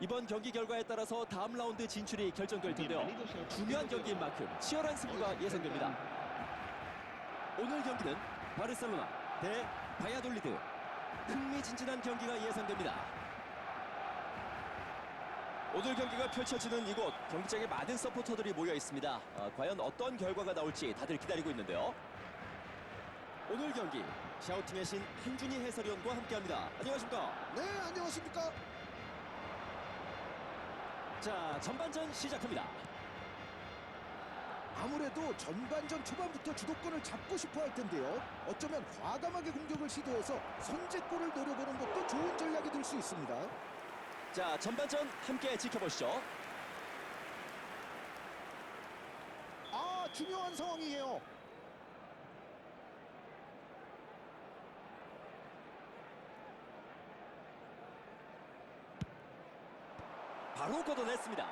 이번 경기 결과에 따라서 다음 라운드 진출이 결정될 텐데요. 중요한 경기인 만큼 치열한 승부가 예상됩니다. 오늘 경기는 바르셀로나 대 바야돌리드 흥미진진한 경기가 예상됩니다. 오늘 경기가 펼쳐지는 이곳 경기장에 많은 서포터들이 모여 있습니다. 아, 과연 어떤 결과가 나올지 다들 기다리고 있는데요. 오늘 경기 샤우팅의 신 한준희 해설위원과 함께합니다. 안녕하십니까? 네, 안녕하십니까? 자 전반전 시작합니다. 아무래도 전반전 초반부터 주도권을 잡고 싶어 할 텐데요. 어쩌면 과감하게 공격을 시도해서 선제골을 노려보는 것도 좋은 전략이 될 수 있습니다. 자 전반전 함께 지켜보시죠. 아, 중요한 상황이에요. 바로 걷어냈습니다.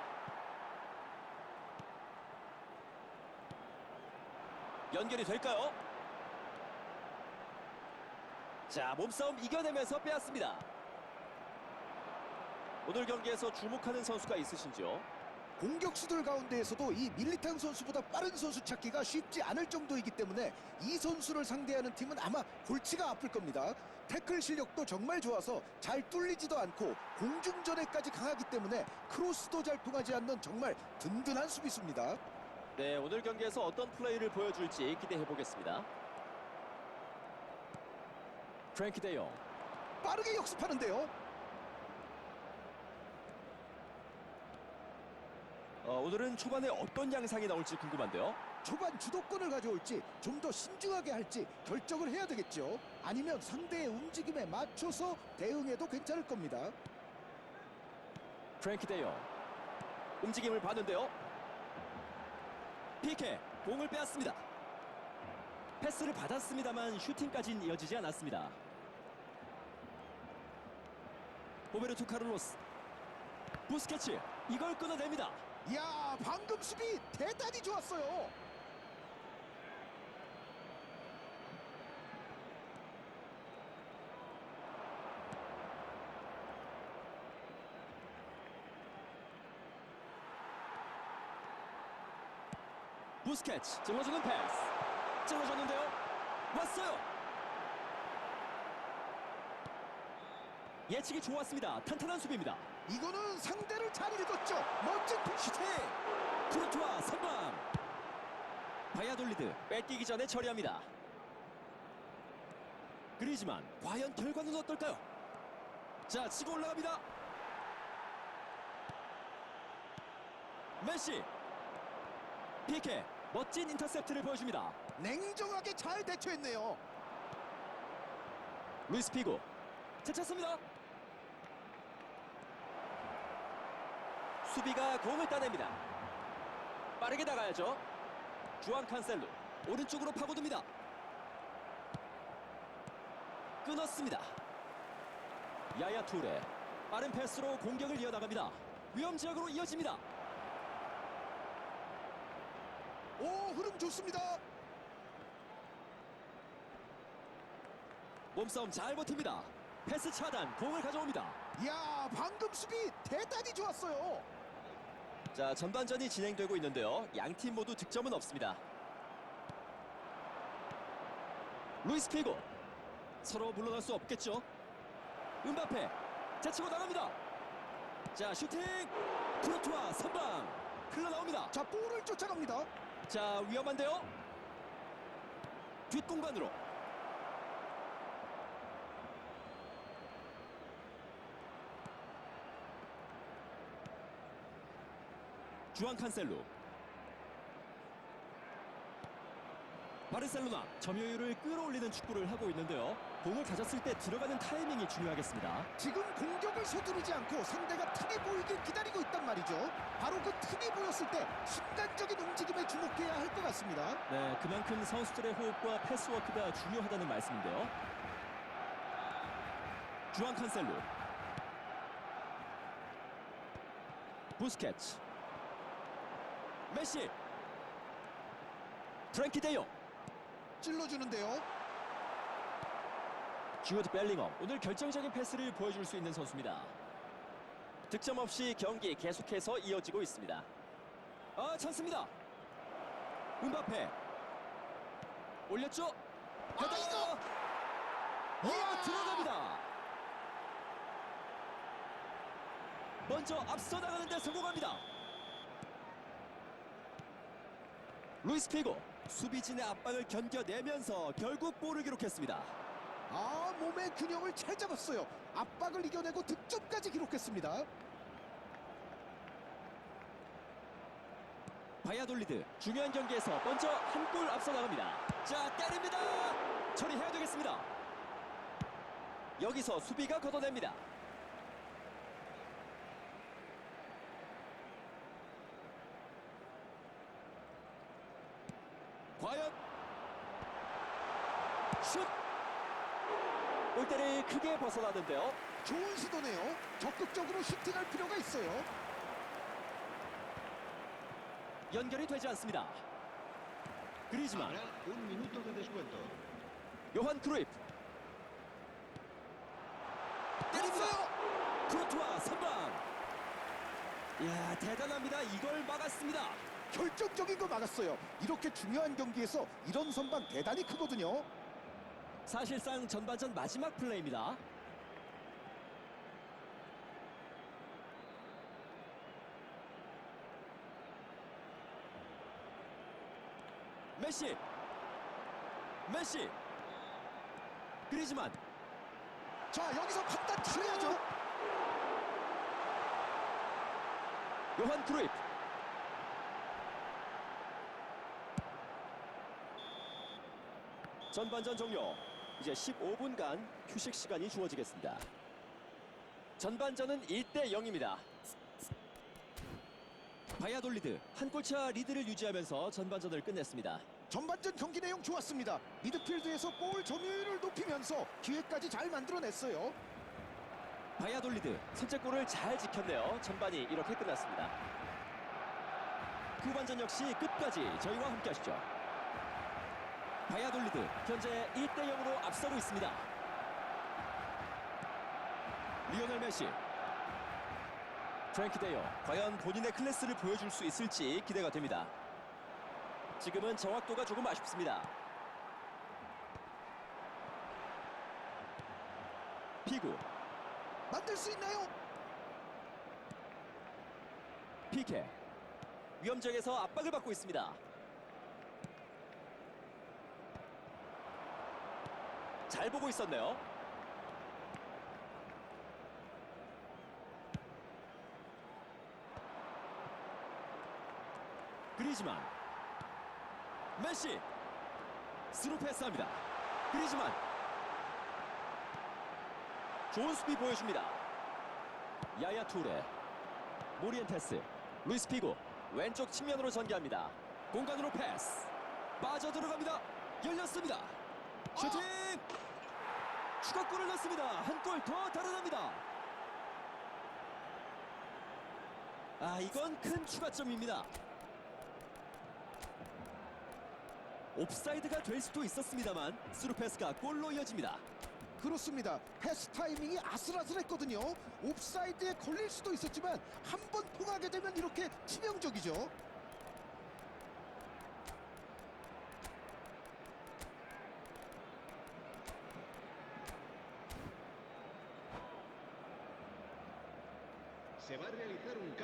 연결이 될까요? 자 몸싸움 이겨내면서 빼앗습니다. 오늘 경기에서 주목하는 선수가 있으신지요? 공격수들 가운데에서도 이 밀리탄 선수보다 빠른 선수 찾기가 쉽지 않을 정도이기 때문에 이 선수를 상대하는 팀은 아마 골치가 아플 겁니다. 태클 실력도 정말 좋아서 잘 뚫리지도 않고 공중전에까지 강하기 때문에 크로스도 잘 통하지 않는 정말 든든한 수비수입니다. 네 오늘 경기에서 어떤 플레이를 보여줄지 기대해 보겠습니다. 프랭키 데용 빠르게 역습하는데요. 오늘은 초반에 어떤 양상이 나올지 궁금한데요. 초반 주도권을 가져올지 좀 더 신중하게 할지 결정을 해야 되겠죠. 아니면 상대의 움직임에 맞춰서 대응해도 괜찮을 겁니다. 프랭키 데용 움직임을 봤는데요. 피케 공을 빼앗습니다. 패스를 받았습니다만 슈팅까지는 이어지지 않았습니다. 호베르투 카를로스 부스케츠 이걸 끊어냅니다. 이야 방금 수비 대단히 좋았어요. 부스케츠 찔러주는 패스 찔러줬는데요. 왔어요. 예측이 좋았습니다. 탄탄한 수비입니다. 이거는 상대를 잘 읽었죠. 멋진 푸시팅. 쿠르투아 선방 바야돌리드 뺏기기 전에 처리합니다 그리지만 과연 결과는 어떨까요? 자 치고 올라갑니다 메시 피케 멋진 인터셉트를 보여줍니다 냉정하게 잘 대처했네요. 루이스 피고 채쳤습니다 수비가 공을 따냅니다. 빠르게 나가야죠. 주안 칸셀루 오른쪽으로 파고듭니다. 끊었습니다. 야야 투레 빠른 패스로 공격을 이어나갑니다. 위험 지역으로 이어집니다. 오 흐름 좋습니다. 몸싸움 잘 버팁니다. 패스 차단 공을 가져옵니다. 이야 방금 수비 대단히 좋았어요. 자 전반전이 진행되고 있는데요. 양 팀 모두 득점은 없습니다. 루이스 피고. 서로 물러날 수 없겠죠? 은바페 제치고 나갑니다. 자 슈팅! 쿠르투아 선방! 흘러나옵니다. 자 볼을 쫓아갑니다. 자 위험한데요? 뒷공간으로 주안 칸셀루 바르셀로나 점유율을 끌어올리는 축구를 하고 있는데요 공을 가졌을 때 들어가는 타이밍이 중요하겠습니다 지금 공격을 서두르지 않고 상대가 틈이 보이길 기다리고 있단 말이죠. 바로 그 틈이 보였을 때 순간적인 움직임에 주목해야 할 것 같습니다. 네, 그만큼 선수들의 호흡과 패스워크가 중요하다는 말씀인데요. 주안 칸셀루, 부스케츠, 메시, 프랭키 데용, 찔러주는데요. 주어드 벨링엄 오늘 결정적인 패스를 보여줄 수 있는 선수입니다. 득점 없이 경기 계속해서 이어지고 있습니다. 아, 찬스입니다. 음바페 올렸죠? 아, 헤더! 이거! 와! 들어갑니다. 먼저 앞서 나가는데 성공합니다. 루이스 피고 수비진의 압박을 견뎌내면서 결국 볼을 기록했습니다. 아 몸의 균형을 잘 잡았어요. 압박을 이겨내고 득점까지 기록했습니다. 바야돌리드 중요한 경기에서 먼저 한 골 앞서 나갑니다. 자 때립니다. 처리해야 되겠습니다. 여기서 수비가 걷어냅니다. 과연 슛 골대를 크게 벗어나는데요. 좋은 시도네요. 적극적으로 슈팅할 필요가 있어요. 연결이 되지 않습니다. 그리지만 de descuento. 요한 크루이프 때립니다. 크로트와 선방. 이야 대단합니다. 이걸 막았습니다. 결정적인 거 막았어요. 이렇게 중요한 경기에서 이런 선방 대단히 크거든요. 사실상 전반전 마지막 플레이입니다. 메시 메시 그리즈만 자 여기서 판단 잘해야죠. 요한 크루이프 전반전 종료 이제 15분간 휴식 시간이 주어지겠습니다. 전반전은 1대 0입니다. 바야돌리드 한 골차 리드를 유지하면서 전반전을 끝냈습니다. 전반전 경기 내용 좋았습니다. 미드필드에서 볼 점유율을 높이면서 기회까지 잘 만들어냈어요. 바야돌리드 선제골을 잘 지켰네요. 전반이 이렇게 끝났습니다. 후반전 역시 끝까지 저희와 함께 하시죠 바야돌리드 현재 1대 0으로 앞서고 있습니다. 리오넬 메시. 프랭키 데요 과연 본인의 클래스를 보여줄 수 있을지 기대가 됩니다. 지금은 정확도가 조금 아쉽습니다. 피구. 만들 수 있나요? 피케. 위험지역에서 압박을 받고 있습니다. 잘 보고 있었네요. 그리즈만 메시 스루 패스합니다. 그리즈만 좋은 수비 보여줍니다. 야야 투레 모리엔테스 루이스 피고 왼쪽 측면으로 전개합니다 공간으로 패스 빠져들어갑니다 열렸습니다 슈팅 추가골을 넣습니다 한 골 더 달아납니다 아 이건 큰 추가점입니다 옵사이드가 될 수도 있었습니다만 스루 패스가 골로 이어집니다 그렇습니다. 패스 타이밍이 아슬아슬했거든요. 옵사이드에 걸릴 수도 있었지만 한 번 통하게 되면 이렇게 치명적이죠.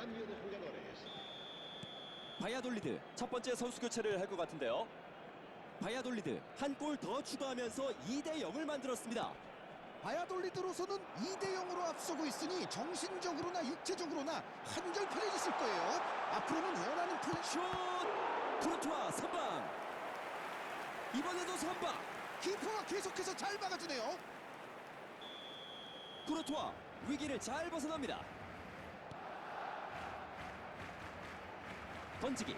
Cambio de jugadores. 바야돌리드 첫 번째 선수 교체를 할 것 같은데요. 바야돌리드 한 골 더 추가하면서 2대 0을 만들었습니다. 바야돌리드로서는 2대 0으로 앞서고 있으니 정신적으로나 육체적으로나 한결 편해졌을 거예요. 앞으로는 원하는 플레이 슛! 크로트와 선방! 이번에도 선방! 키퍼가 계속해서 잘 막아주네요. 크로트와 위기를 잘 벗어납니다. 던지기.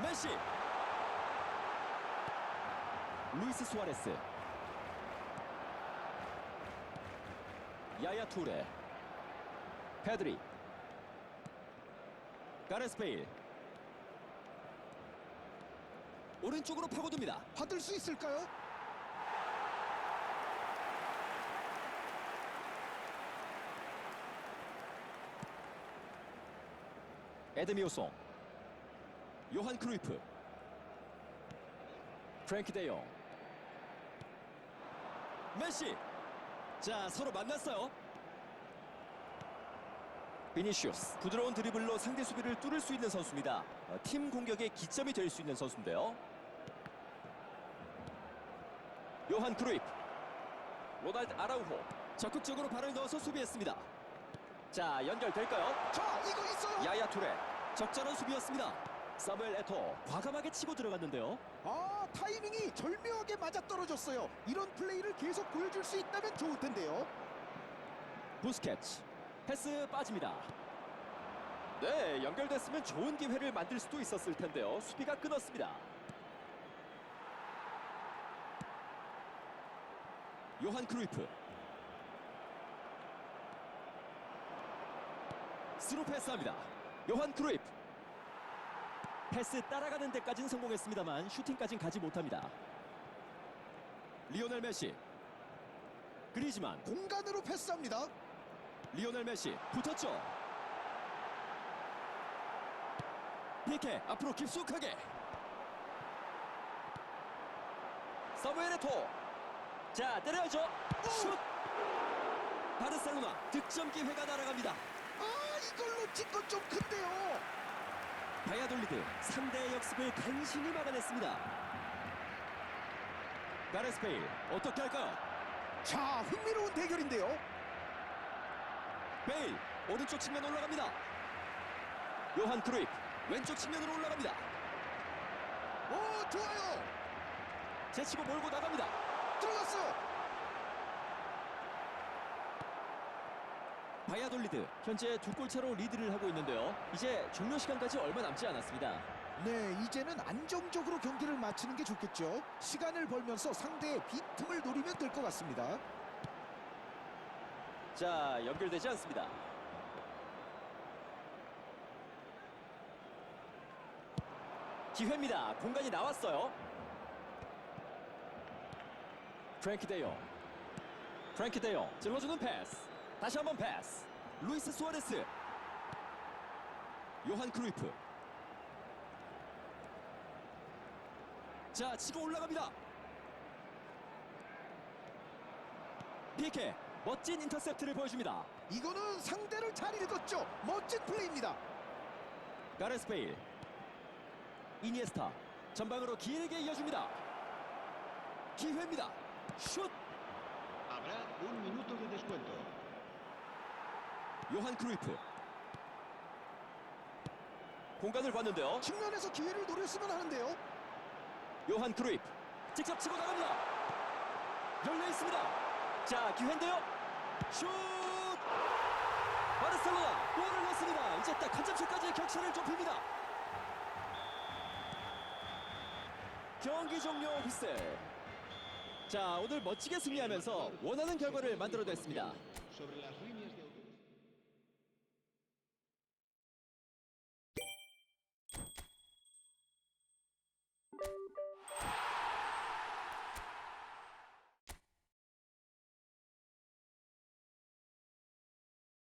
메시. 루이스 수아레스. 야야 투레. 페드리. 가레스 베일. 오른쪽으로 파고듭니다. 받을 수 있을까요? 에드미오송 요한 크루이프 프랭키 데용 메시 자 서로 만났어요 비니시우스 부드러운 드리블로 상대 수비를 뚫을 수 있는 선수입니다 어, 팀 공격의 기점이 될 수 있는 선수인데요 요한 크루이프 로날드 아라우호 적극적으로 발을 넣어서 수비했습니다 자 연결될까요? 자, 이거 있어요. 야야 투레 적절한 수비였습니다. 사무엘 에토 과감하게 치고 들어갔는데요. 아, 타이밍이 절묘하게 맞아 떨어졌어요. 이런 플레이를 계속 보여줄 수 있다면 좋을 텐데요. 부스케츠 패스 빠집니다. 네 연결됐으면 좋은 기회를 만들 수도 있었을 텐데요. 수비가 끊었습니다. 요한 크루이프 스루 패스합니다. 요한 크루이프 패스 따라가는 데까지는 성공했습니다만 슈팅까지는 가지 못합니다. 리오넬 메시 그리지만 공간으로 패스합니다. 리오넬 메시 붙었죠. 피케 앞으로 깊숙하게. 서브웨 레토. 자 때려야죠. 슛. 바르셀로나 득점 기회가 날아갑니다. 아, 이걸 놓친 건 좀 큰데요. 바야돌리드 상대의 역습을 간신히 막아냈습니다. 가레스 베일 어떻게 할까요? 자, 흥미로운 대결인데요. 베일 오른쪽 측면 올라갑니다. 요한 크루이프 왼쪽 측면으로 올라갑니다. 오, 좋아요. 제치고 몰고 나갑니다. 들어갔어요. 바야돌리드 현재 두 골차로 리드를 하고 있는데요. 이제 종료 시간까지 얼마 남지 않았습니다. 네, 이제는 안정적으로 경기를 마치는 게 좋겠죠. 시간을 벌면서 상대의 빈틈을 노리면 될 것 같습니다. 자 연결되지 않습니다. 기회입니다. 공간이 나왔어요. 프랭키 데용. 프랭키 데용 찔러주는 패스. 다시 한번 패스. 루이스 수아레스. 요한 크루이프. 자 치고 올라갑니다. 피케 멋진 인터셉트를 보여줍니다. 이거는 상대를 잘 읽었죠. 멋진 플레이입니다. 가레스 베일 이니에스타 전방으로 길게 이어줍니다 기회입니다 슛! Habrá un minuto de descuento. 요한 크루이프. 공간을 봤는데요. 측면에서 기회를 노렸으면 하는데요. 요한 크루이프. 직접 치고 나갑니다. 열려 있습니다. 자 기회인데요. 슛! 바르셀로나 골을 넣습니다. 이제 딱 한 점차까지 격차를 좁힙니다. 경기 종료 휘슬 자 오늘 멋지게 승리하면서 원하는 결과를 만들어냈습니다